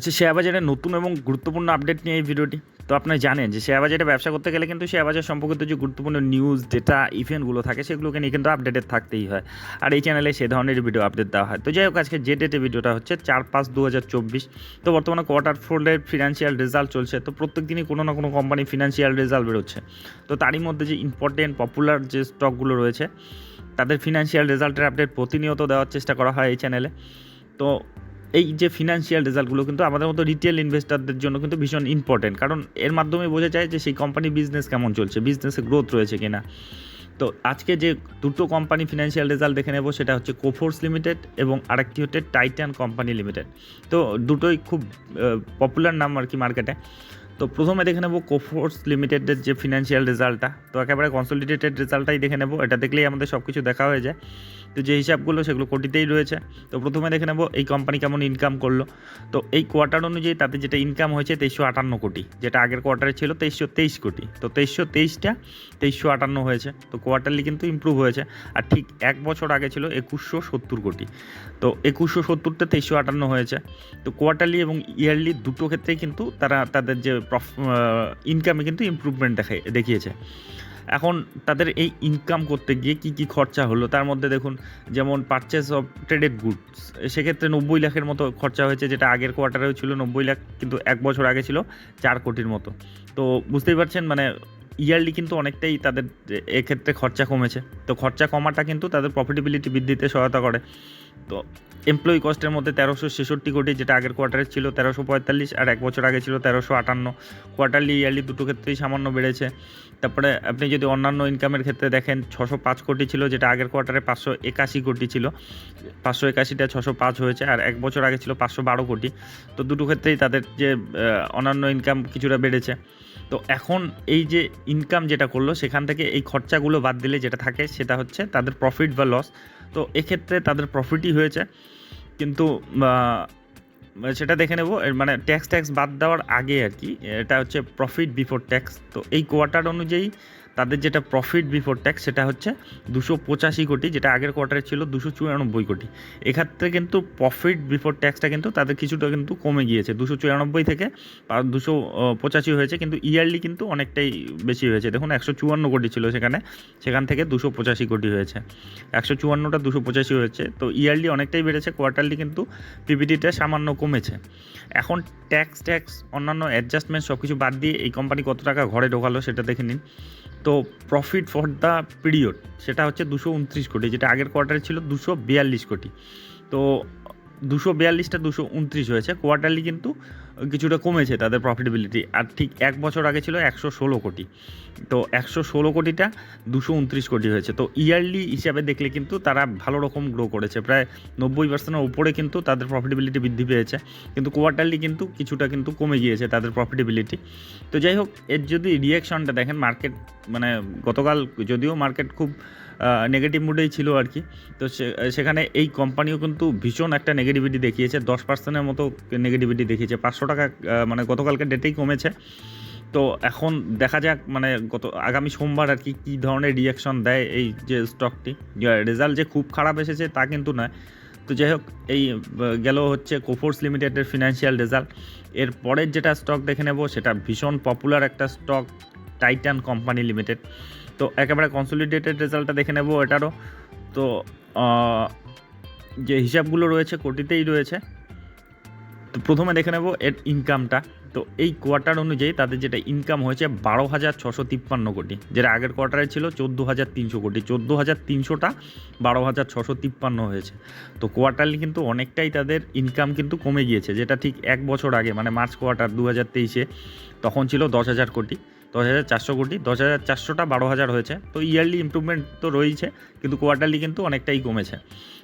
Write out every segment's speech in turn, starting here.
আচ্ছা শেয়ার বাজারের নতুন এবং গুরুত্বপূর্ণ আপডেট নিয়ে এই ভিডিওটি। তো আপনারা জানেন যে শেয়ার বাজারে ব্যবসা করতে গেলে কিন্তু শেয়ার বাজার সম্পর্কিত যে গুরুত্বপূর্ণ নিউজ ডেটা ইভেন্টগুলো থাকে, সেগুলোকে নিয়ে কিন্তু আপডেটেড থাকতেই হয়। আর এই চ্যানেলে সে ধরনের ভিডিও আপডেট দেওয়া হয়। তো যাই হোক, আজকে যে ডেটে ভিডিওটা হচ্ছে, চার পাঁচ দু তো বর্তমানে কোয়ার্টার ফোরের ফিনান্সিয়াল রেজাল্ট চলছে। তো প্রত্যেক দিনই কোনো না কোনো কোম্পানি ফিনান্সিয়াল রেজাল্ট বেরোচ্ছে। তো তারই মধ্যে যে ইম্পর্টেন্ট পপুলার যে স্টকগুলো রয়েছে, তাদের ফিনান্সিয়াল রেজাল্টের আপডেট প্রতিনিয়ত দেওয়ার চেষ্টা করা হয় এই চ্যানেলে তো এই যে ফিনান্সিয়াল রেজাল্টগুলো কিন্তু আমাদের মতো রিটেল ইনভেস্টারদের জন্য কিন্তু ভীষণ ইম্পর্টেন্ট কারণ এর মাধ্যমে বোঝা যায় যে সেই কোম্পানি বিজনেস কেমন চলছে বিজনেসে গ্রোথ রয়েছে কিনা। তো আজকে যে দুটো কোম্পানি ফিনান্সিয়াল রেজাল্ট দেখে নেব, সেটা হচ্ছে কোফোর্স লিমিটেড এবং আরেকটি হচ্ছে টাইটান কোম্পানি লিমিটেড তো দুটোই খুব পপুলার নাম আর কি মার্কেটে তো প্রথমে দেখে নেব কোফোর্স লিমিটেডের যে ফিনান্সিয়াল রেজাল্টটা তো একেবারে কনসলিডেটেড রেজাল্টটাই দেখে নেব। এটা দেখলেই আমাদের সব কিছু দেখা হয়ে যায়। তো যে হিসাবগুলো, সেগুলো কোটিতেই রয়েছে। তো প্রথমে দেখে নেব এই কোম্পানি কেমন ইনকাম করল। তো এই কোয়ার্টার অনুযায়ী তাতে যেটা ইনকাম হয়েছে, তেইশশো আটান্ন কোটি। যেটা আগের কোয়ার্টারে ছিল তেইশশো তেইশ কোটি। তো তেইশশো তেইশটা তেইশশো আটান্ন হয়েছে। তো কোয়ার্টারলি কিন্তু ইম্প্রুভ হয়েছে। আর ঠিক এক বছর আগে ছিল একুশশো সত্তর কোটি। তো একুশশো সত্তরটা তেইশশো আটান্ন হয়েছে। তো কোয়ার্টারলি এবং ইয়ারলি দুটো ক্ষেত্রেই কিন্তু তারা তাদের যে ইনকামে কিন্তু ইম্প্রুভমেন্ট দেখায় দেখিয়েছে। এখন তাদের এই ইনকাম করতে গিয়ে কি কি খরচা হলো, তার মধ্যে দেখুন, যেমন পারচেস অফ ট্রেডেড গুডস সেক্ষেত্রে নব্বই লাখের মতো খরচা হয়েছে, যেটা আগের কোয়ার্টারেও ছিল নব্বই লাখ, কিন্তু এক বছর আগে ছিল চার কোটির মতো। তো বুঝতেই পারছেন মানে ইয়ারলি কিন্তু অনেকটাই তাদের, এক্ষেত্রে খরচা কমেছে। তো খরচা কমাটা কিন্তু তাদের প্রফিটেবিলিটি বৃদ্ধিতে সহায়তা করে। তো এমপ্লয়ি কস্টের মধ্যে তেরোশো ছেষট্টি কোটি, যেটা আগের কোয়ার্টারে ছিল তেরোশো পঁয়তাল্লিশ আর এক বছর আগে ছিল তেরোশো আটান্ন। কোয়ার্টারলি ইয়ারলি দুটো ক্ষেত্রেই সামান্য বেড়েছে। তারপরে আপনি যদি অন্যান্য ইনকামের ক্ষেত্রে দেখেন, ছশো পাঁচ কোটি ছিল, যেটা আগের কোয়ার্টারে পাঁচশো একাশি কোটি ছিল। পাঁচশো একাশিটা ছশো পাঁচ হয়েছে আর এক বছর আগে ছিল পাঁচশো বারো কোটি। তো দুটো ক্ষেত্রেই তাদের যে অন্যান্য ইনকাম কিছুটা বেড়েছে। তো এখন এই যে ইনকাম যেটা করল, সেখান থেকে এই খরচাগুলো বাদ দিলে যেটা থাকে, সেটা হচ্ছে তাদের প্রফিট বা লস তো এক্ষেত্রে তাদের প্রফিটই হয়েছে। কিন্তু সেটা দেখে নেব। মানে ট্যাক্স ট্যাক্স বাদ দেওয়ার আগে আর কি, এটা হচ্ছে প্রফিট বিফোর ট্যাক্স তো এই কোয়ার্টার অনুযায়ী তাদের যেটা প্রফিট বিফোর ট্যাক্স সেটা হচ্ছে দুশো পঁচাশি কোটি, যেটা আগের কোয়ার্টারে ছিল দুশো চুরানব্বই কোটি। এক্ষেত্রে কিন্তু প্রফিট বিফোর ট্যাক্সটা কিন্তু তাদের কিছুটা কিন্তু কমে গিয়েছে। দুশো চুরানব্বই থেকে দুশো পঁচাশি হয়েছে, কিন্তু ইয়ারলি কিন্তু অনেকটাই বেশি হয়েছে। দেখুন, একশো চুয়ান্ন কোটি ছিল সেখানে, সেখান থেকে দুশো পঁচাশি কোটি হয়েছে। একশো চুয়ান্নটা দুশো পঁচাশি হয়েছে, তো ইয়ারলি অনেকটাই বেড়েছে কোয়ার্টারলি কিন্তু পিপিটিটা সামান্য কমেছে। এখন ট্যাক্স ট্যাক্স অন্যান্য অ্যাডজাস্টমেন্ট সব কিছু বাদ দিয়ে এই কোম্পানি কত টাকা ঘরে ঢোকালো সেটা দেখে নিন। তো প্রফিট ফর দ্য পিরিয়ড সেটা হচ্ছে দুশো উনত্রিশ কোটি, যেটা আগের কোয়ার্টারে ছিল দুশো বিয়াল্লিশ কোটি। তো দুশো বিয়াল্লিশটা দুশো উনত্রিশ হয়েছে কোয়ার্টারলি কিন্তু কিছুটা কমেছে তাদের প্রফিটেবিলিটি আর ঠিক এক বছর আগে ছিল একশো ষোলো কোটি। তো একশো ষোলো কোটিটা দুশো উনত্রিশ কোটি হয়েছে। তো ইয়ারলি হিসাবে দেখলে কিন্তু তারা ভালো রকম গ্রো করেছে। প্রায় নব্বই পার্সেন্টের উপরে কিন্তু তাদের প্রফিটেবিলিটি বৃদ্ধি পেয়েছে। কিন্তু কোয়ার্টারলি কিন্তু কিছুটা কিন্তু কমে গিয়েছে তাদের প্রফিটেবিলিটি তো যাই হোক, এর যদি রিয়াকশনটা দেখেন মার্কেট মানে গতকাল যদিও মার্কেট খুব নেগেটিভ মুডেই ছিল আর কি। তো সেখানে এই কোম্পানিও কিন্তু ভীষণ একটা নেগেটিভিটি দেখিয়েছে, দশ পার্সেন্টের মতো নেগেটিভিটি দেখিয়েছে। পাঁচশো টাকা মানে গতকালকে ডেটেই কমেছে। তো এখন দেখা যাক মানে গত, আগামী সোমবার আর কি, কী ধরনের রিয়াকশন দেয় এই যে স্টকটি রেজাল্ট যে খুব খারাপ এসেছে তা কিন্তু নয়। তো যাই হোক, এই গেল হচ্ছে কোফোর্স লিমিটেডের ফিনান্সিয়াল রেজাল্ট এর পরের যেটা স্টক দেখে নেব, সেটা ভীষণ পপুলার একটা স্টক টাইটান কোম্পানি লিমিটেড তো একেবারে কনসলিডেটেড রেজাল্টটা দেখে নেব এটারও। তো যে হিসাবগুলো রয়েছে কোটিতেই রয়েছে। তো প্রথমে দেখে নেব এর ইনকামটা তো এই কোয়ার্টার অনুযায়ী তাদের যেটা ইনকাম হয়েছে বারো হাজার ছশো তিপ্পান্ন কোটি। যেটা আগের কোয়ার্টারে ছিল চোদ্দ হাজার তিনশো কোটি। চোদ্দ হাজার তিনশোটা বারো হাজার ছশো তিপ্পান্ন হয়েছে। তো কোয়ার্টারলি কিন্তু অনেকটাই তাদের ইনকাম কিন্তু কমে গিয়েছে। যেটা ঠিক এক বছর আগে মানে মার্চ কোয়ার্টার দু হাজার তেইশে, তখন ছিল দশ হাজার কোটি। দশ হাজার চারশো কোটি, দশ হাজার চারশোটা বারো হাজার হয়েছে। তো ইয়ারলি ইম্প্রুভমেন্ট তো রয়েছে কিন্তু কোয়ার্টারলি কিন্তু অনেকটাই কমেছে।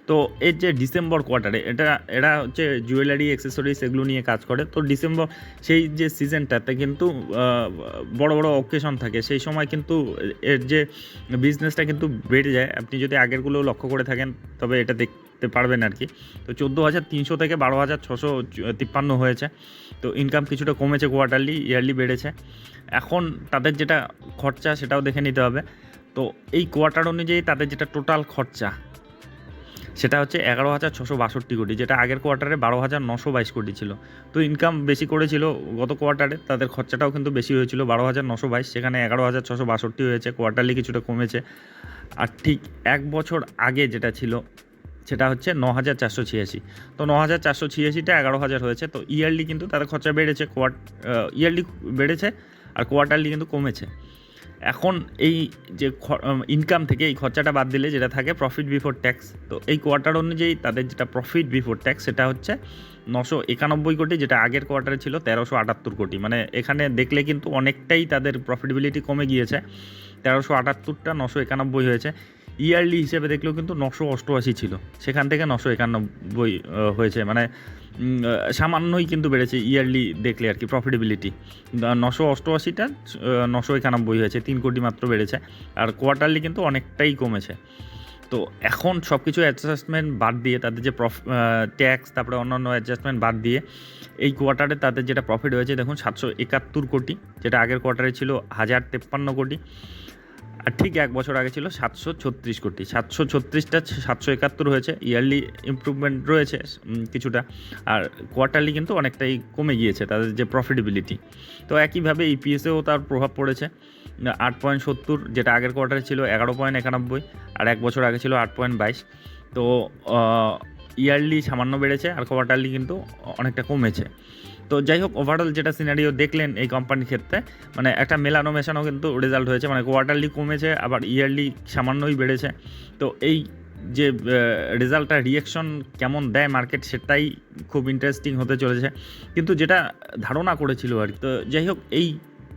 তো এর যে ডিসেম্বর কোয়ার্টারে এটা, এরা হচ্ছে জুয়েলারি অ্যাক্সেসরিজ এগুলো নিয়ে কাজ করে। তো ডিসেম্বর, সেই যে সিজনটাতে কিন্তু বড় বড় অকেশন থাকে। সেই সময় কিন্তু এর যে বিজনেসটা কিন্তু বেড়ে যায়। আপনি যদি আগেরগুলো লক্ষ্য করে থাকেন, তবে এটা দেখতে পারবেন আর কি। তো চোদ্দ হাজার তিনশো থেকে বারো হাজার ছশো তিপ্পান্ন হয়েছে। তো ইনকাম কিছুটা কমেছে কোয়ার্টারলি ইয়ারলি বেড়েছে। এখন তাদের যেটা খরচা সেটাও দেখে নিতে হবে। তো এই কোয়ার্টার অনুযায়ী তাদের যেটা টোটাল খরচা, সেটা হচ্ছে এগারো হাজার ছশো বাষট্টি কোটি, যেটা আগের কোয়ার্টারে বারো হাজার নশো বাইশ কোটি ছিল। তো ইনকাম বেশি করেছিল গত কোয়ার্টারে তাদের খরচাটাও কিন্তু বেশি হয়েছিল বারো হাজার নশো বাইশ, সেখানে এগারো হাজার ছশো বাষট্টি হয়েছে কোয়ার্টারলি কিছুটা কমেছে। আর ঠিক এক বছর আগে যেটা ছিল, সেটা হচ্ছে ন হাজার চারশো ছিয়াশি। তো ন হাজার চারশো ছিয়াশিটা এগারো হাজার হয়েছে, তো ইয়ারলি কিন্তু তাদের খরচা বেড়েছে কোয়ার্ট ইয়ারলি বেড়েছে। আর কোয়ার্টারলি কিন্তু কমেছে। এখন এই যে ইনকাম থেকে এই খরচাটা বাদ দিলে যেটা থাকে প্রফিট বিফোর ট্যাক্স তো এই কোয়ার্টার অনুযায়ী তাদের যেটা প্রফিট বিফোর ট্যাক্স সেটা হচ্ছে নশো একানব্বই কোটি, যেটা আগের কোয়ার্টারে ছিল তেরোশো আটাত্তর কোটি। মানে এখানে দেখলে কিন্তু অনেকটাই তাদের প্রফিটেবিলিটি কমে গিয়েছে। তেরোশো আটাত্তরটা নশো একানব্বই হয়েছে। ইয়ারলি হিসেবে দেখলেও কিন্তু নশো অষ্টআশি ছিল। সেখান থেকে নশো একানব্বই হয়েছে। মানে সামান্যই কিন্তু বেড়েছে ইয়ারলি দেখলে আর কি প্রফিটেবিলিটি নশো অষ্টআশিটা নশো একানব্বই হয়েছে, তিন কোটি মাত্র বেড়েছে। আর কোয়ার্টারলি কিন্তু অনেকটাই কমেছে। তো এখন সব কিছু অ্যাডজাস্টমেন্ট বাদ দিয়ে, তাদের যে প্রফ ট্যাক্স তারপরে অন্যান্য অ্যাডজাস্টমেন্ট বাদ দিয়ে, এই কোয়ার্টারে তাদের যেটা প্রফিট হয়েছে, দেখুন, সাতশো একাত্তর কোটি, যেটা আগের কোয়ার্টারে ছিল হাজার তেপ্পান্ন কোটি। আর ঠিক এক বছর আগে ছিল সাতশো ছত্রিশ কোটি। সাতশো ছত্রিশটা সাতশো একাত্তর হয়েছে। ইয়ারলি ইমপ্রুভমেন্ট রয়েছে কিছুটা। আর কোয়ার্টারলি কিন্তু অনেকটাই কমে গিয়েছে তাদের যে প্রফিটেবিলিটি তো একইভাবে ইপিএসেও তার প্রভাব পড়েছে। আট পয়েন্ট সত্তর, যেটা আগের কোয়ার্টারে ছিল এগারো পয়েন্ট একানব্বই, আর এক বছর আগে ছিল আট পয়েন্ট বাইশ। তো ইয়ারলি সামান্য বেড়েছে, আর কোয়ার্টারলি কিন্তু অনেকটা কমেছে। তো যাই হোক ওভারঅল যেটা সিনারিও দেখলেন এই কোম্পানির ক্ষেত্রে মানে একটা মেলানো মেশানো কিন্তু রেজাল্ট হয়েছে মানে কোয়ার্টারলি কমেছে, আবার ইয়ারলি সামান্যই বেড়েছে। তো এই যে রেজাল্টটা রিয়েকশন কেমন দেয় মার্কেট সেটাই খুব ইন্টারেস্টিং হতে চলেছে। কিন্তু যেটা ধারণা করেছিল আর তো যাই হোক এই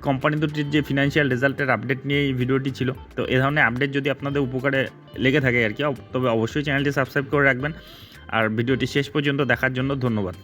কোম্পানি দুটির যে ফিনান্সিয়াল রেজাল্টের আপডেট নিয়ে এই ভিডিওটি ছিল, তো এ ধরনের আপডেট যদি আপনাদের উপকারে লেগে থাকে আর কি, তবে অবশ্যই চ্যানেলটি সাবস্ক্রাইব করে রাখবেন। আর ভিডিওটি শেষ পর্যন্ত দেখার জন্য ধন্যবাদ।